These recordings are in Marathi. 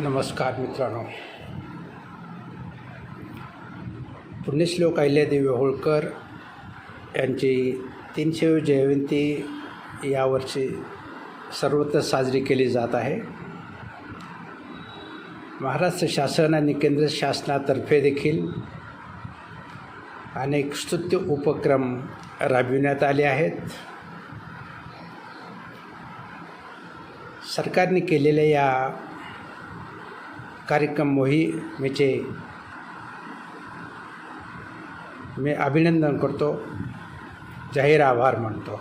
नमस्कार मित्रांनो. पुण्यश्लोक अहिल्यादेवी होळकर यांची तीनशे जयंती यावर्षी सर्वत्र साजरी केली जात आहे. महाराष्ट्र शासन आणि केंद्र शासनातर्फे देखील अनेक स्तुत्य उपक्रम राबविण्यात आले आहेत. सरकारने केलेल्या या कार्यक्रम मोहिमेचे मी अभिनंदन करतो जाहीर आभार मानतो।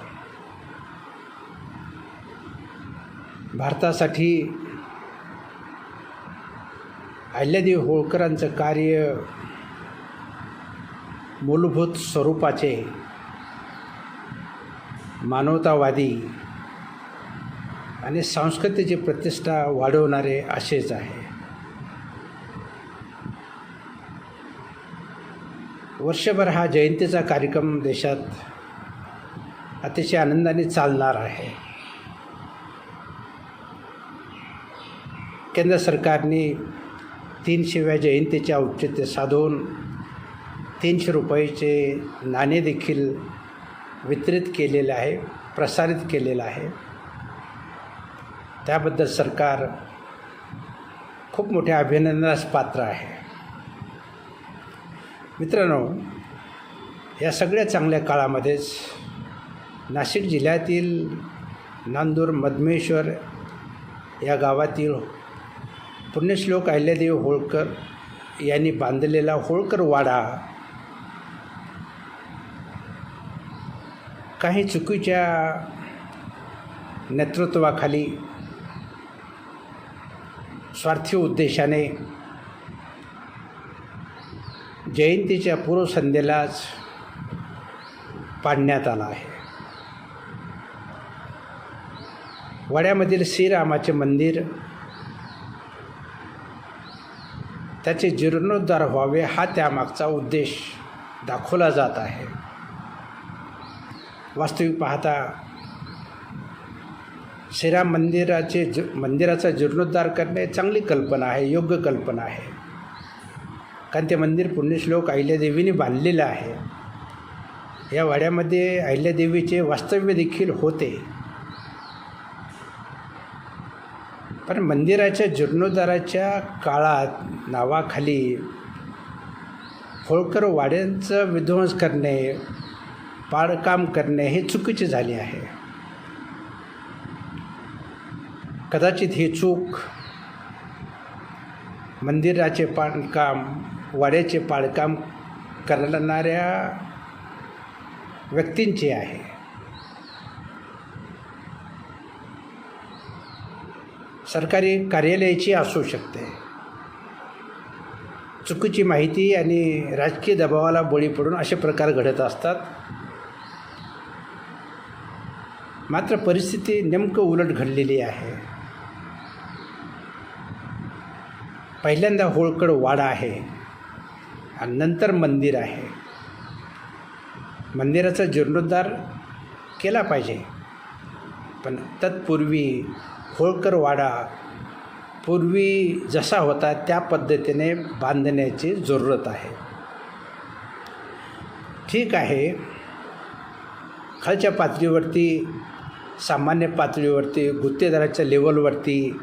भारतासाठी अहिल्यादेवी होळकरांचं कार्य मूलभूत स्वरूपाचे मानवतावादी आणि संस्कृतीची प्रतिष्ठा वाढवणारे असेच आहे. वर्षभर हा जयंतीचा कार्यक्रम देशात अतिशय आनंदाने चालणार आहे. केंद्र सरकारने तीनशेव्या जयंतीचे औचित्य साधून तीनशे रुपयाचे नाणे देखील वितरित केलेले आहे प्रसारित केलेलं आहे. त्याबद्दल सरकार खूप मोठ्या अभिनंदनास पात्र आहे. मित्रांनो या सगळ्या चांगल्या काळामध्येच नाशिक जिल्ह्यातील नांदूर मधमेश्वर या गावातील पुण्यश्लोक अहिल्यादेवी होळकर यांनी बांधलेला होळकर वाडा काही चुकीच्या नेतृत्वाखाली स्वार्थी उद्देशाने जयंतीच्या पूर्वसंध्येलाच पाडण्यात आला आहे. वाड्यामधील श्रीरामाचे मंदिर त्याचे जीर्णोद्धार व्हावे हा त्यामागचा उद्देश दाखवला जात आहे. वास्तविक पाहता श्रीराम मंदिराचे ज मंदिराचा जीर्णोद्धार करणे चांगली कल्पना आहे योग्य कल्पना आहे. कारण ते मंदिर पुण्यश्लोक अहिल्यादेवीने बांधलेलं आहे. या वाड्यामध्ये अहिल्यादेवीचे वास्तव्य देखील होते. पण मंदिराच्या जीर्णोद्धाराच्या काळात नावाखाली होळकर वाड्यांचं विध्वंस करणे पाडकाम करणे हे चुकीचे झाले आहे. कदाचित ही चूक मंदिराचे पाणकाम वाड्याचे पाडकाम करणाऱ्या व्यक्तींची आहे. सरकारी कार्यालयाची असू शकते. चुकीची माहिती आणि राजकीय दबावाला बळी पडून असे प्रकार घडत असतात. मात्र परिस्थिती नेमकं उलट घडलेली आहे. पहिल्यांदा होळकड वाडा आहे. आणि नंतर मंदिर आहे. मंदिराचा जीर्णोद्धार केला पाहिजे. पण तत्पूर्वी होळकर वाडा पूर्वी जसा होता त्या पद्धतीने बांधण्याची जरूरत आहे. ठीक आहे. खालच्या पातळीवरती सामान्य पातळीवरती गुत्तेदाराच्या लेवलवरती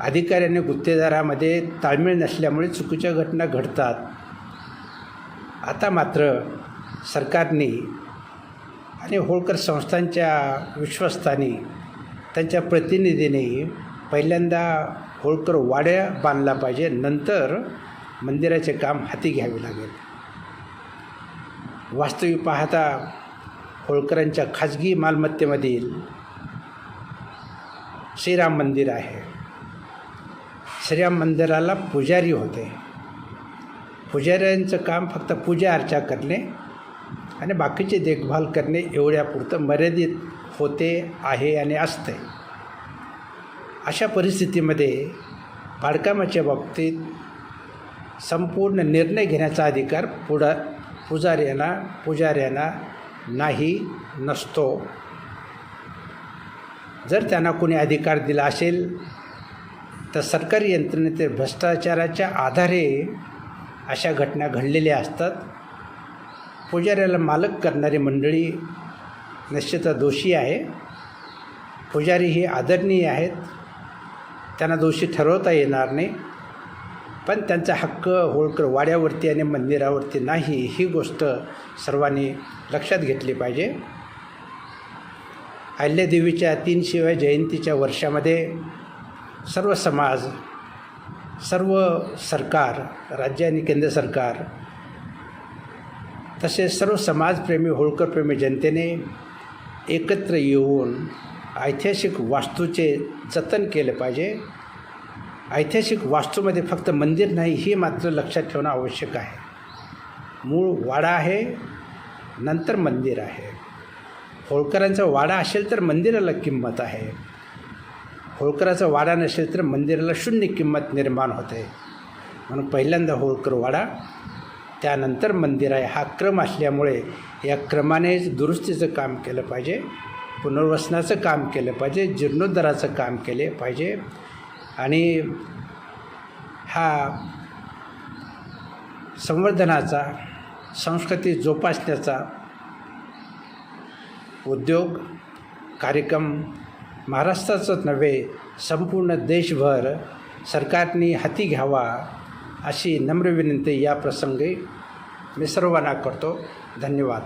अधिकाऱ्याने गुत्तेदारामध्ये ताळमेळ नसल्यामुळे चुकीच्या घटना घडतात. आता मात्र सरकारने आणि होळकर संस्थांच्या विश्वस्तांनी त्यांच्या प्रतिनिधीने पहिल्यांदा होळकर वाड्या बांधला पाहिजे नंतर मंदिराचे काम हाती घ्यावे लागेल. वास्तविक पाहता होळकरांच्या खाजगी मालमत्तेमधील श्रीराम मंदिर आहे. श्रीराम मंदिराला पुजारी होते. पुजाऱ्यांचं काम फक्त पूजा अर्चा करणे आणि बाकीची देखभाल करणे एवढ्यापुरतं मर्यादित होते आहे आणि असते. अशा परिस्थितीमध्ये बाळकामाच्या बाबतीत संपूर्ण निर्णय घेण्याचा अधिकार पुढा पुजाऱ्यांना पुजाऱ्यांना नाही नसतो. जर त्यांना कोणी अधिकार दिला असेल तर सरकारी यंत्रणेतील भ्रष्टाचाराच्या आधारे अशा घटना घडलेल्या असतात. पुजाऱ्याला मालक करणारी मंडळी निश्चितच दोषी आहे. पुजारी ही आदरणीय आहेत. त्यांना दोषी ठरवता येणार नाही. पण त्यांचा हक्क होळकर वाड्यावरती आणि मंदिरावरती नाही ही गोष्ट सर्वांनी लक्षात घेतली पाहिजे. अहिल्यादेवीच्या तीन शिवाय जयंतीच्या वर्षामध्ये सर्व समाज सर्व सरकार राज्य आणि केंद्र सरकार तसेच सर्व समाजप्रेमी होळकरप्रेमी जनतेने एकत्र येऊन ऐतिहासिक वास्तूचे जतन केले पाहिजे. ऐतिहासिक वास्तूमध्ये फक्त मंदिर नाही हे मात्र लक्षात ठेवणं आवश्यक आहे. मूळ वाडा आहे नंतर मंदिर आहे. होळकरांचा वाडा असेल तर मंदिराला किंमत आहे. होळकराचा वाडा नसेल तर मंदिराला शून्य किंमत निर्माण होते. म्हणून पहिल्यांदा होळकर वाडा त्यानंतर मंदिर आहे. हा क्रम असल्यामुळे या क्रमानेच दुरुस्तीचं काम केलं पाहिजे पुनर्वसनाचं काम केलं पाहिजे जीर्णोद्धाराचं काम केले पाहिजे. आणि हा संवर्धनाचा संस्कृती जोपासण्याचा उद्योग कार्यक्रम महाराष्ट्राचंच नव्हे संपूर्ण देशभर सरकारने हाती घ्यावा अशी नम्र विनंती या प्रसंगी मी सर्वांना करतो. धन्यवाद.